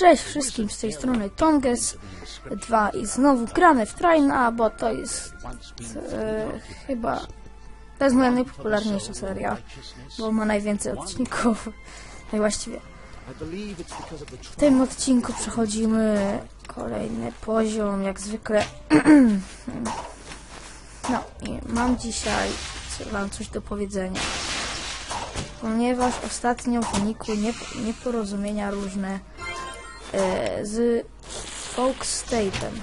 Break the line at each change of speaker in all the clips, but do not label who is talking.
Cześć wszystkim, z tej strony Tonges 2 i znowu gramy w Traina, bo to jest e, chyba to jest moja najpopularniejsza seria, bo ma najwięcej odcinków. No i właściwie w tym odcinku przechodzimy kolejny poziom, jak zwykle. No i mam dzisiaj wam coś do powiedzenia. Ponieważ ostatnio wynikły niep- nieporozumienia różne e, z Folkstate'em,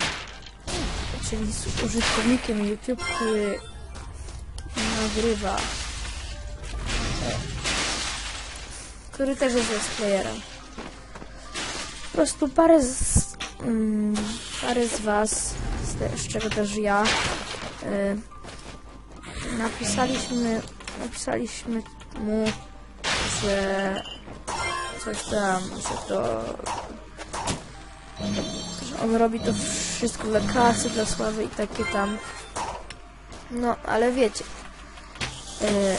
czyli z użytkownikiem YouTube, który nagrywa, e, który też jest playerem. Po prostu parę z, mm, parę z was, z, te, z czego też ja, e, napisaliśmy, napisaliśmy mu, że coś tam, że to on robi to wszystko dla kasy, dla sławy i takie tam. No, ale wiecie, e,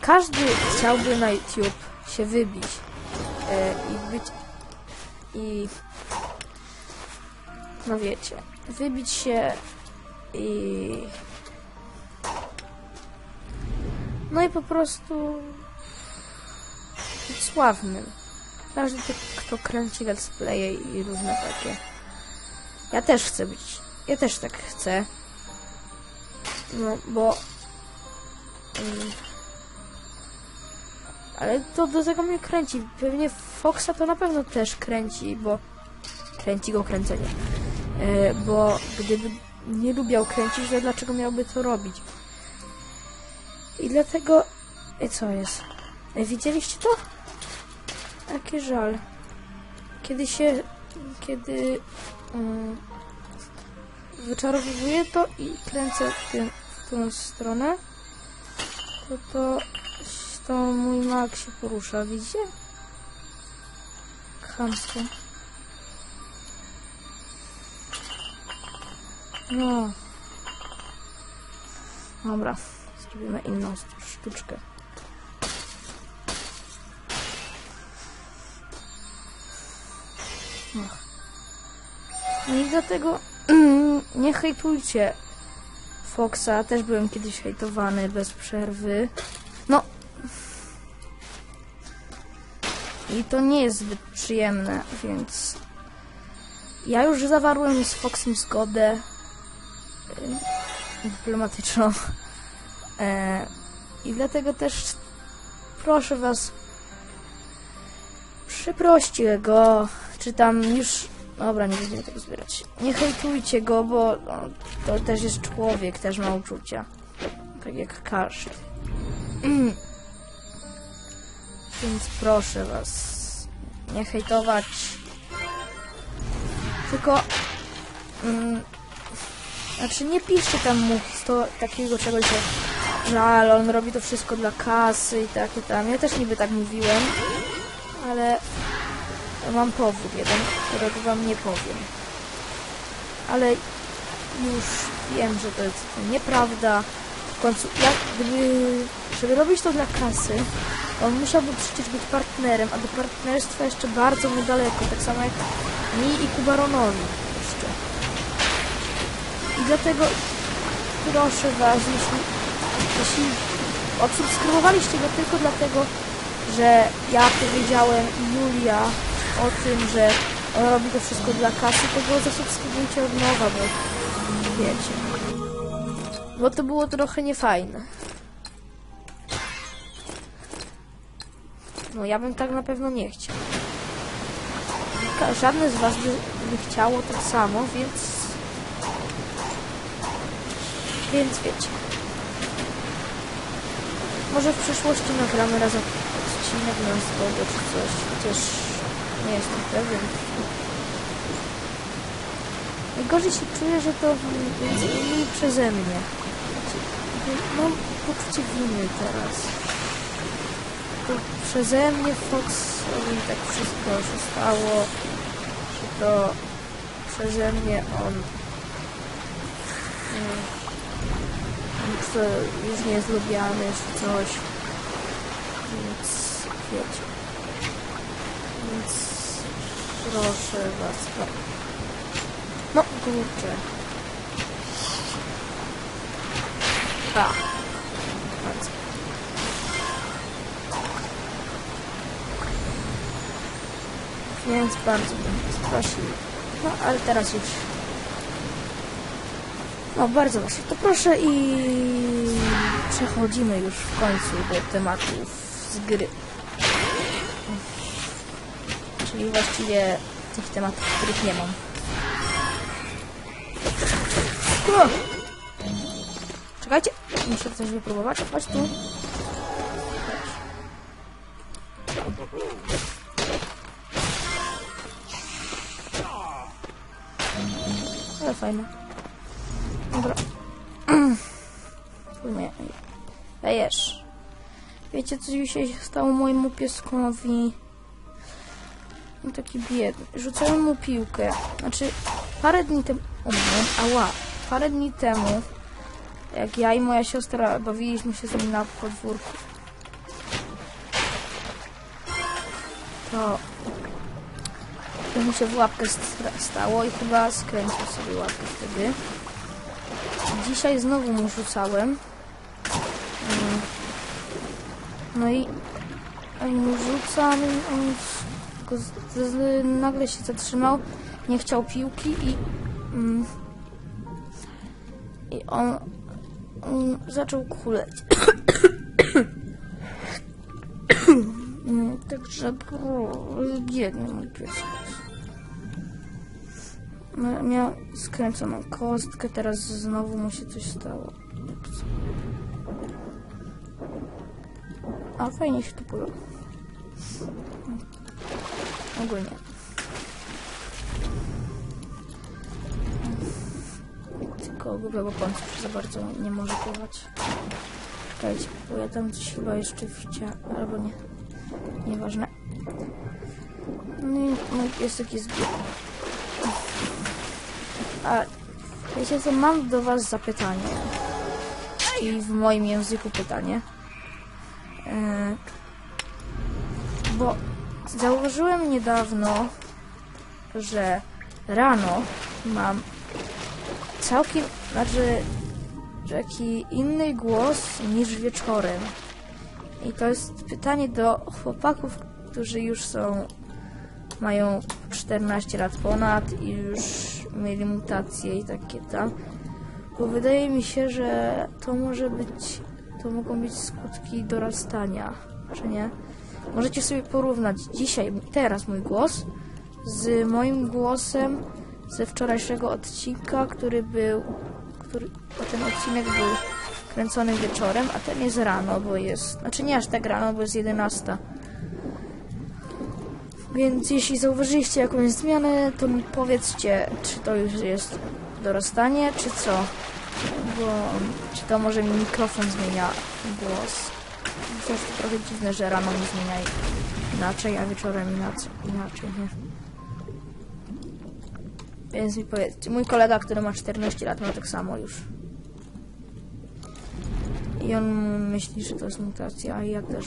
każdy chciałby na YouTube się wybić e, i być i no wiecie, wybić się i no i po prostu być sławnym. Każdy, kto kręci let's playe i różne takie. Ja też chcę być. Ja też tak chcę. No, bo... Mm, ale to do tego mnie kręci. Pewnie Foxa to na pewno też kręci, bo... Kręci go kręcenie. E, bo gdyby nie lubiał kręcić, to dlaczego miałby to robić? I dlatego... I co jest? E, widzieliście to? Jaki żal. Kiedy się... Kiedy... Um, wyczarowuję to i kręcę w, tym, w tą stronę, to to, to mój mak się porusza, widzicie? Chamsko. No. Dobra, zrobimy inną sztuczkę. I dlatego nie hejtujcie Foxa. Też byłem kiedyś hejtowany bez przerwy. No. I to nie jest zbyt przyjemne, więc ja już zawarłem z Foxem zgodę y, dyplomatyczną. E, I dlatego też proszę was przyproście go, czy tam już... Dobra, nie będziemy tego zbierać. Nie hejtujcie go, bo no, to też jest człowiek, też ma uczucia. Tak jak każdy. Więc proszę was, nie hejtować. Tylko... Mm, znaczy nie piszcie tam mu to, takiego czegoś, że, ale on robi to wszystko dla kasy i takie tam. Ja też niby tak mówiłem, ale mam powód jeden, którego wam nie powiem. Ale już wiem, że to jest nieprawda. W końcu, jak gdyby, żeby robić to dla kasy, on musiałby przecież być partnerem, a do partnerstwa jeszcze bardzo mu daleko, tak samo jak mi i Kubaronowi jeszcze. I dlatego proszę was, jeśli, jeśli odsubskrybowaliście go tylko dlatego, że ja powiedziałem Julia o tym, że on robi to wszystko dla kasy, to go zasubskrybujcie od nowa, bo wiecie. Bo to było trochę niefajne. No ja bym tak na pewno nie chciał. Żadne z was by, by chciało tak samo, więc... Więc wiecie. Może w przyszłości nagramy razem odcinek na zgodę czy coś, chociaż nie jestem pewien. Najgorzej się czuję, że to innymi przeze mnie. Mam poczucie winy teraz. To przeze mnie Foxowi tak wszystko się stało, że to przeze mnie on mm, już, już nie jest lubiany czy coś. Więc wiecie. Proszę was. No, kurczę. A. Bardzo. Więc bardzo bym prosił. No, ale teraz już. No, bardzo was to proszę i przechodzimy już w końcu do tematów z gry. Czyli właściwie tych tematów, których nie mam. O! Czekajcie, muszę coś wypróbować. Chodź tu. Ale fajne. Dobra. Nie. Dajesz. Wiecie, co dzisiaj się stało mojemu pieskowi? No taki biedny. Rzucałem mu piłkę. Znaczy, parę dni temu... O, ała. Parę dni temu, jak ja i moja siostra bawiliśmy się z nim na podwórku, to to mu się w łapkę stało i chyba skręcił sobie łapkę wtedy. Dzisiaj znowu mu rzucałem. Mm. No i on mu rzucam i on go z, z, nagle się zatrzymał, nie chciał piłki i mm, i on, on zaczął kuleć. Mm, Także biedny mój piesek. No, Miał skręconą kostkę, teraz znowu mu się coś stało. A fajnie się tu podoba. Ogólnie. Tylko grubego końca za bardzo nie może pływać. Czekajcie, bo ja tam coś chyba jeszcze widziałem, albo nie. Nieważne. No i mój piesek jest biedny. A wiecie co, mam do was zapytanie. I w moim języku pytanie. Yy, bo zauważyłem niedawno, że rano mam całkiem, znaczy, taki inny głos niż wieczorem. I to jest pytanie do chłopaków, którzy już są, mają 14 lat ponad i już mieli mutacje i takie tam. Bo wydaje mi się, że to może być, to mogą być skutki dorastania, czy nie? Możecie sobie porównać dzisiaj, teraz mój głos z moim głosem ze wczorajszego odcinka, który był, który, ten odcinek był kręcony wieczorem, a ten jest rano, bo jest, znaczy nie aż tak rano, bo jest 11. Więc jeśli zauważyliście jakąś zmianę, to mi powiedzcie, czy to już jest dorastanie, czy co? Bo czy to może mi mikrofon zmienia głos? To jest trochę dziwne, że rano mi zmienia inaczej, a wieczorem inaczej, nie? Więc mi powiedzcie, mój kolega, który ma 14 lat, ma tak samo już. I on myśli, że to jest mutacja, a ja też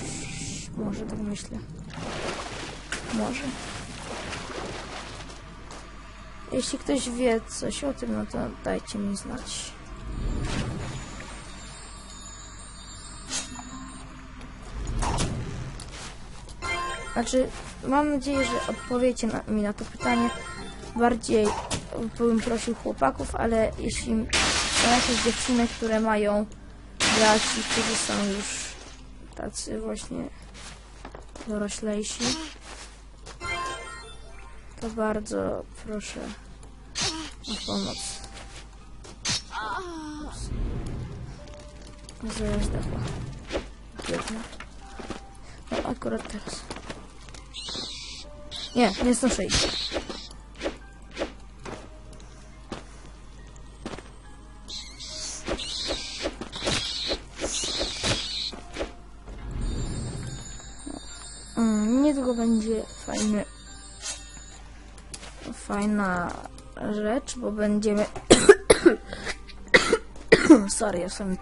może tak myślę. Może. Jeśli ktoś wie coś o tym, no to dajcie mi znać. Znaczy, mam nadzieję, że odpowiecie na, mi na to pytanie. Bardziej bym prosił chłopaków, ale jeśli są jakieś dziewczyny, które mają braci, którzy są już tacy właśnie doroślejsi, to bardzo proszę o pomoc. Zaraz zdechła. Biedna. No akurat teraz. Nie, nie znoszę ich. Mm, niedługo będzie fajny fajna rzecz, bo będziemy sorry, jestem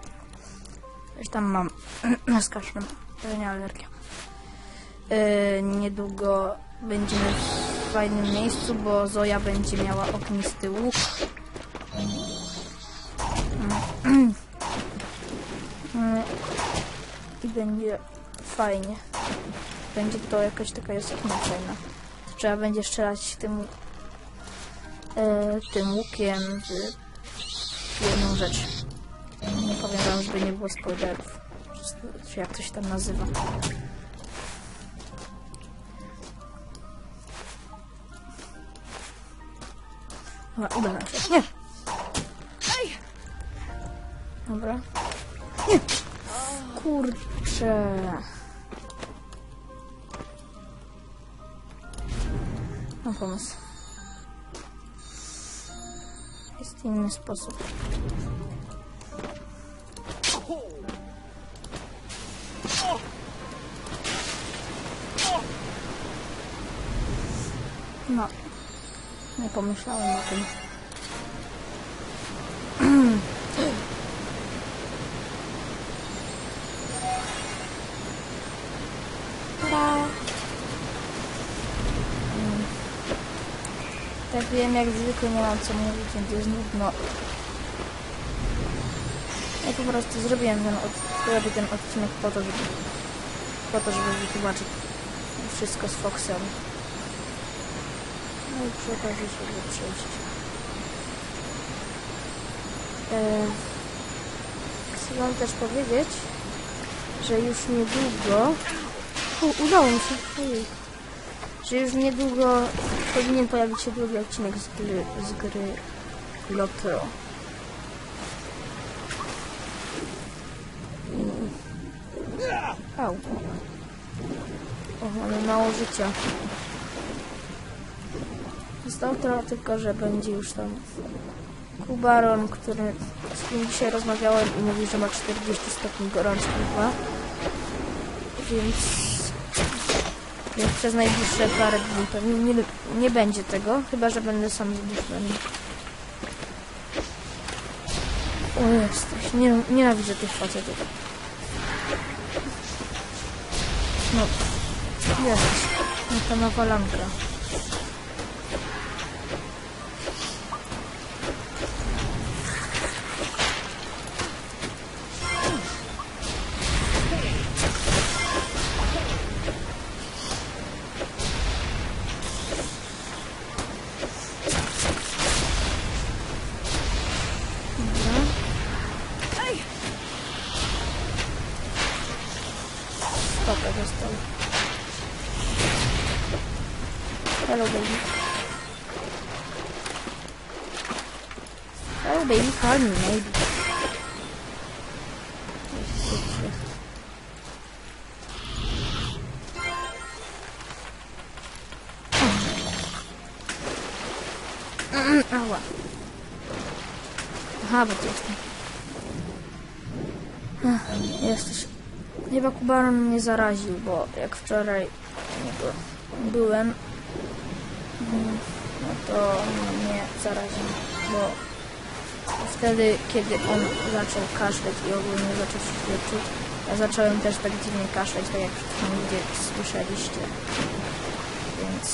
coś tam mam kaszlem, pewnie alergia. Yy, niedługo będziemy fajnym miejscu, bo Zoja będzie miała ognisty łuk. I będzie fajnie. Będzie to jakaś taka jaskinia fajna. Trzeba będzie strzelać tym e, tym łukiem w jedną rzecz. Nie powiem wam, żeby nie było spoilerów. Jak to się tam nazywa. Dobra, uda nam się. Nie! Dobra. Nie! Kurczę. Mam pomysł. Jest inny sposób. No. Nie pomyślałem o tym. Tak wiem, jak zwykle nie mam co mówić, więc jest nudno. Ja po prostu zrobiłem ten, robię ten odcinek po to, żeby, po to, żeby wytłumaczyć wszystko z Foxem. No i przy okazji sobie przejść. E, chcę wam też powiedzieć, że już niedługo... U, udało mi się. Że już niedługo powinien pojawić się drugi odcinek z gry, z gry Lotro. Au. O, mamy mało życia. Zostało trochę tylko, że będzie już tam Kubaron, który z którym dzisiaj rozmawiałem i mówił, że ma 40 stopni gorączki chyba. Więc, więc przez najbliższe parę dni pewnie nie, nie będzie tego, chyba że będę sam zmuszony. O jesteś, nie, nienawidzę tych facetów. No, jesteś. No ta nowa lampka. Hello baby. Hello baby, call me maybe. Mm, Ała. Aha, bo tu jestem. Ach, Jesteś. Chyba Kubaron mnie zaraził, bo jak wczoraj byłem, no to mnie zaraził, bo wtedy, kiedy on zaczął kaszleć i ogólnie zaczął się źle ja zacząłem też tak dziwnie kaszleć, tak jak przed chwilą gdzie słyszeliście. Więc...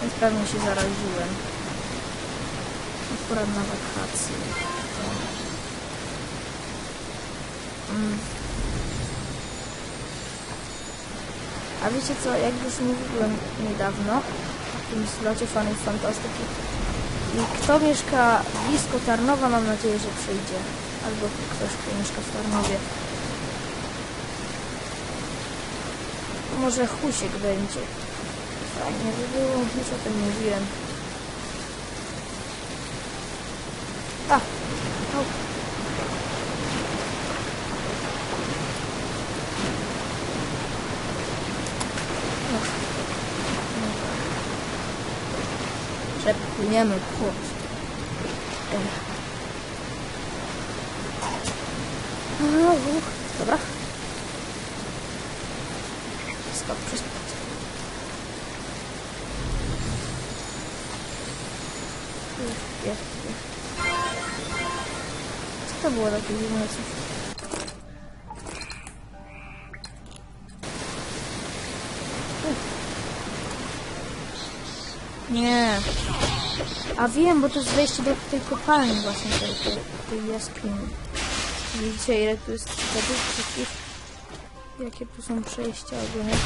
Więc pewnie się zaraziłem. Akurat na wakacje. Mm. A wiecie co, jak już mówiłem niedawno w tym slocie fanów fantastyki i kto mieszka blisko Tarnowa, mam nadzieję, że przyjdzie. Albo ktoś, kto mieszka w Tarnowie. Może Husiek będzie. Fajnie by było, już o tym mówiłem. A! Au. Przepłyniemy płot. Ech. A, uch, Dobra. Skok przez płot. Jest, jest, jest. Co to było takie dziwne coś? Nie. A wiem, bo to jest wejście do tej kopalni właśnie, tej, tej, tej jaskini. Widzicie, ile tu jest wszystkich? Jakie tu są przejścia ogólnie?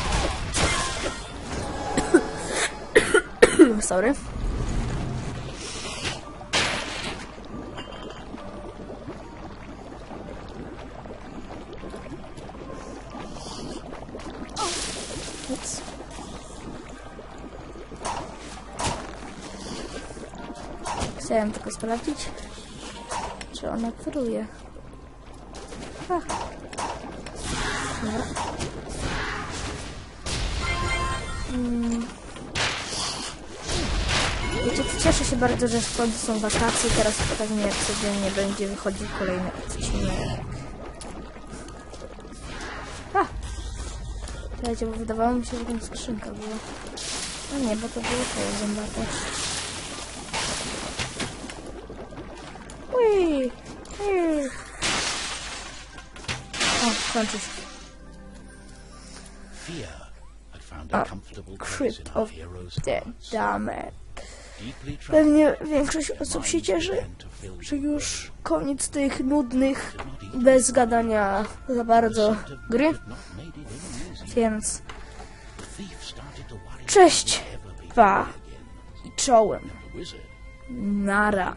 Sorry. Chciałem tylko sprawdzić, czy ona truje. Ach. Dobra. Mm. Wiecie, cieszę się bardzo, że w końcu są wakacje. Teraz pewnie jak codziennie będzie wychodził kolejny odcinek. A! Słuchajcie, bo wydawało mi się, że tam skrzynka była. A nie, bo to było koło zębate. Damek.
Deeply troubled,
Pewnie większość osób się cieszy, że już koniec tych nudnych, bez gadania za bardzo gry, więc cześć, pa i czołem, nara.